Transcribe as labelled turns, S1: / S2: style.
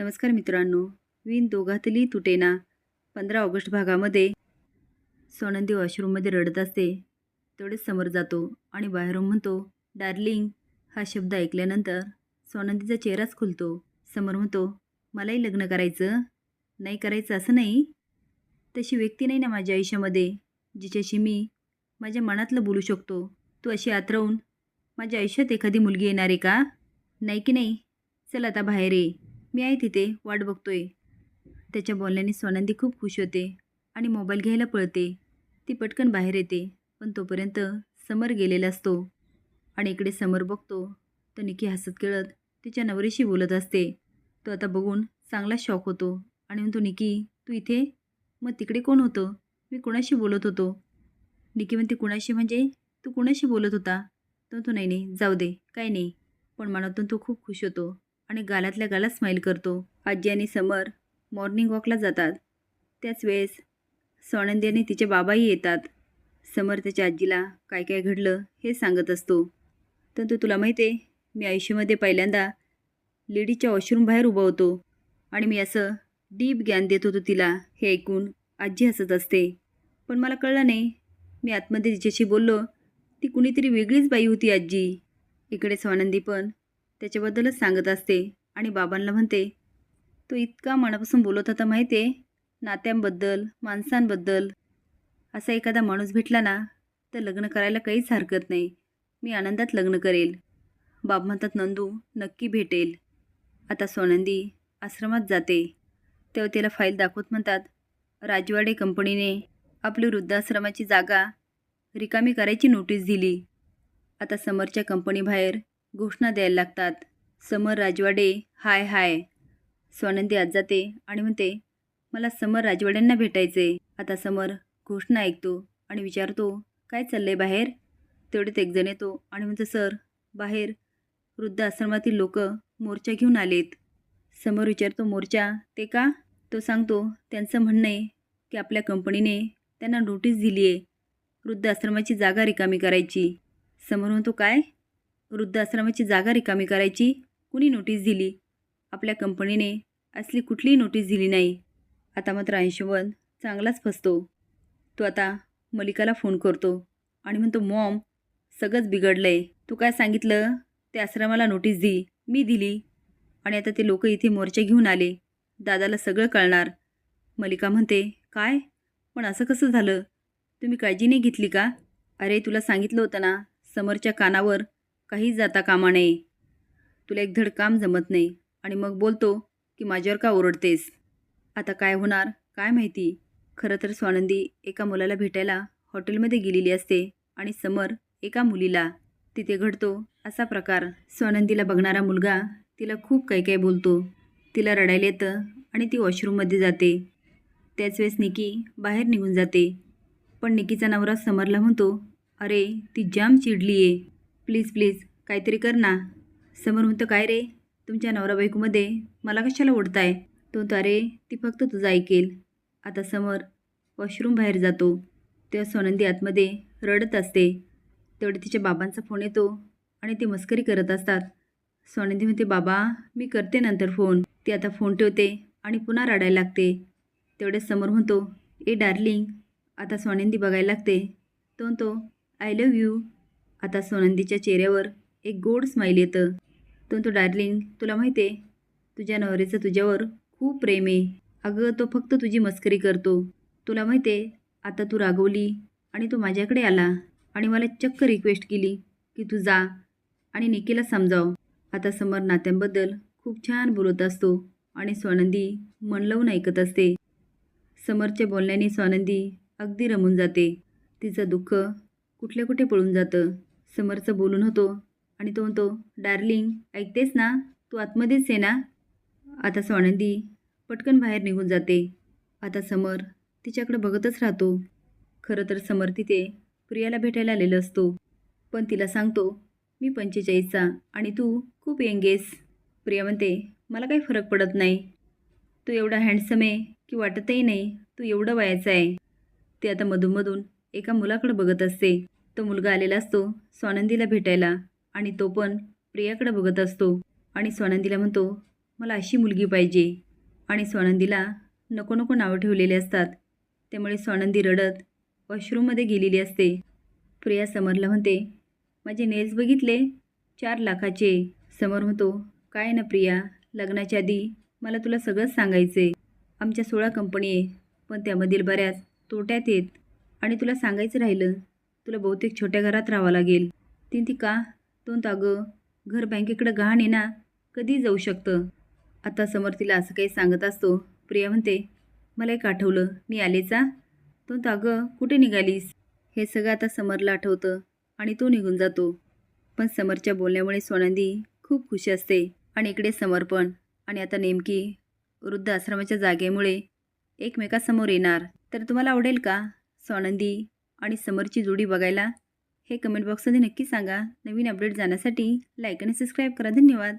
S1: नमस्कार मित्रांनो. विण दोघातली तुटेना पंधरा ऑगस्ट भागामध्ये सोनंदी वॉशरूममध्ये रडत असते. तेवढेच समोर जातो आणि बाहेरून म्हणतो डार्लिंग हा शब्द ऐकल्यानंतर सोनंदीचा चेहराच खुलतो. समोर म्हणतो मलाही लग्न करायचं. नाही करायचं असं नाही. तशी व्यक्ती नाही ना माझ्या आयुष्यामध्ये जिच्याशी मी माझ्या मनातलं बोलू शकतो. तू अशी आतरवून माझ्या आयुष्यात एखादी मुलगी येणार आहे का? नाही की नाही? चल आता बाहेर ये. मी आहे तिथे वाट बघतोय. त्याच्या बोलण्याने सोनंदी खूप खुश होते आणि मोबाईल घ्यायला पळते. ती पटकन बाहेर येते पण तोपर्यंत समर गेलेला असतो आणि इकडे समर बघतो. तर निकी हसत खेळत तिच्या नवरीशी बोलत असते. तो आता बघून चांगला शॉक होतो आणि म्हणतो निकी तू इथे? मग तिकडे कोण होतं? मी कुणाशी बोलत होतो? निकी म्हणते कुणाशी? म्हणजे तू कुणाशी बोलत होता? तर तो नाही नाही जाऊ दे काही नाही. पण मनातून तो खूप खुश होतो. आणि गालातल्या गालात स्माईल करतो. आजी आणि समर मॉर्निंग वॉकला जातात. त्याच वेळेस सोनंदी आणि तिचे बाबाही येतात. समर त्याच्या आजीला काय काय घडलं हे सांगत असतो. तर तुला माहिती आहे मी आयुष्यामध्ये पहिल्यांदा लेडीच्या वॉशरूम बाहेर उभा होतो आणि मी असं डीप ज्ञान देत होतो तिला हे ऐकून आजी हसत असते. पण मला कळलं नाही. मी आतमध्ये तिच्याशी बोललो. ती कुणीतरी वेगळीच बाई होती आजी. इकडे स्वानंदी पण त्याच्याबद्दलच सांगत असते आणि बाबांना म्हणते तो इतका मनापासून बोलत होता माहिती आहे नात्यांबद्दल माणसांबद्दल. असा एखादा माणूस भेटला ना तर लग्न करायला काहीच हरकत नाही. मी आनंदात लग्न करेल. बाब म्हणतात नंदू नक्की भेटेल. आता सोनंदी आश्रमात जाते. तेव्हा तिला फाईल दाखवत म्हणतात राजवाडे कंपनीने आपली वृद्धाश्रमाची जागा रिकामी करायची नोटीस दिली. आता समरच्या कंपनीबाहेर घोषणा द्यायला लागतात. समर राजवाडे हाय हाय. स्वानंदी आत जाते आणि म्हणते मला समर राजवाड्यांना भेटायचे आता समर घोषणा ऐकतो आणि विचारतो काय चाललंय बाहेर? तेवढेच एक जण येतो आणि म्हणतो सर बाहेर वृद्ध आश्रमातील लोक मोर्चा घेऊन आलेत. समोर विचारतो मोर्चा? ते का? तो सांगतो त्यांचं म्हणणं आहे की आपल्या कंपनीने त्यांना नोटीस दिली आहे वृद्ध आश्रमाची जागा रिकामी करायची. समोर म्हणतो काय? वृद्धाश्रमाची जागा रिकामी करायची कुणी नोटीस दिली? आपल्या कंपनीने असली कुठलीही नोटीस दिली नाही. आता मात्र अंशुमन चांगलाच फसतो. तो आता मलिकाला फोन करतो आणि म्हणतो मॉम सगळंच बिघडलं आहे तू काय सांगितलं? ते आश्रमाला नोटीस दी. मी दिली. आणि आता ते लोक इथे मोर्चा घेऊन आले. दादाला सगळं कळणार. मलिका म्हणते काय? पण असं कसं झालं? तुम्ही काळजी नाही घेतली का? अरे तुला सांगितलं होतं ना समोरच्या कानावर काहीच जाता कामा नये. तुला एक धड काम जमत नाही. आणि मग बोलतो की माझ्यावर का ओरडतेस? आता काय होणार? काय माहिती? खरं तर स्वानंदी एका मुलाला भेटायला हॉटेलमध्ये गेलेली असते आणि समर एका मुलीला. तिथे घडतो असा प्रकार. स्वानंदीला बघणारा मुलगा तिला खूप काही काही बोलतो. तिला रडायला येतं आणि ती वॉशरूममध्ये जाते. त्याच वेळेस निकी बाहेर निघून जाते. पण निकीचा नवरा समरला म्हणतो अरे ती जाम चिडली आहे प्लीज प्लीज काहीतरी कर ना. समोर म्हणतो काय रे? तुमच्या नवरा बायकोमध्ये मला कशाला ओढताय? तो तारे अरे ती फक्त तुझं ऐकेल. आता समोर वॉशरूम बाहेर जातो. तेव्हा सोनंदी आतमध्ये रडत असते. तेवढे तिच्या बाबांचा फोन येतो आणि ते मस्करी करत असतात. सोनंदी म्हणते बाबा मी करते नंतर फोन ती आता फोन ठेवते आणि पुन्हा रडायला लागते. तेवढ्या समोर म्हणतो ए डार्लिंग आता सोनंदी बघायला लागते. तो म्हणतो आय लव्ह यू आता सोनंदीच्या चेहऱ्यावर एक गोड स्माईल येतं. तो म्हणतो डार्लिंग तुला माहिती आहे तुझ्या नवऱ्याचं तुझ्यावर खूप प्रेम आहे. अगं तो फक्त तुझी मस्करी करतो. तुला माहिती आहे आता तू रागवली आणि तो माझ्याकडे आला आणि मला चक्क रिक्वेस्ट केली की तू जा आणि निकीला समजाव. आता समर नात्यांबद्दल खूप छान बोलत असतो आणि स्वानंदी मन लावून ऐकत असते. समरच्या बोलण्याने स्वानंदी अगदी रमून जाते. तिचं दुःख कुठल्या कुठे पळून जातं. समरचं बोलून होतो. आणि तो म्हणतो डार्लिंग ऐकतेस ना? तू आतमध्येच आहे ना? आता स्वानंदी पटकन बाहेर निघून जाते. आता समर तिच्याकडे बघतच राहतो. खरं तर समर तिथे प्रियाला भेटायला आलेलं असतो. पण तिला सांगतो मी पंचेचाळीसचा आणि तू खूप यंगेस प्रिया म्हणते मला काही फरक पडत नाही. तू एवढा हँडसम आहे की वाटतही नाही तू एवढं वयाचा आहे. ते आता मधूनमधून एका मुलाकडे बघत असते. तो मुलगा आलेला असतो स्वानंदीला भेटायला आणि तो पण प्रियाकडे बघत असतो. आणि स्वानंदीला म्हणतो मला अशी मुलगी पाहिजे. आणि स्वानंदीला नको नको नावं ठेवलेले असतात. त्यामुळे स्वानंदी रडत वॉशरूममध्ये गेलेली असते. प्रिया समरला म्हणते माझे नेल्स बघितले? चार लाखाचे. समोर म्हणतो काय ना प्रिया लग्नाच्या आधी मला तुला सगळंच सांगायचे आमच्या सोळा कंपनी आहे पण त्यामधील बऱ्याच तोट्यात येत आणि तुला सांगायचं राहिलं तुला बहुतेक छोट्या घरात राहावं लागेल. तीन ती का? दोन अगं घर बँकेकडं गहाण आहे ना? कधी जाऊ शकतं? आता समोर तिला असं काही सांगत असतो. प्रिया म्हणते मला एक आठवलं. मी आलेचा दोन अगं कुठे निघालीस? हे सगळं आता समरला आठवतं आणि तो निघून जातो. पण समरच्या बोलण्यामुळे सोनंदी खूप खुश असते आणि इकडे समर पण. आणि आता नेमकी वृद्ध आश्रमाच्या जागेमुळे एकमेकासमोर येणार. तर तुम्हाला आवडेल का? सोनंदी आणि समरची जोडी बघायला हे कमेंट बॉक्समध्ये नक्की सांगा. नवीन अपडेट जाण्यासाठी लाईक आणि सबस्क्राईब करा. धन्यवाद.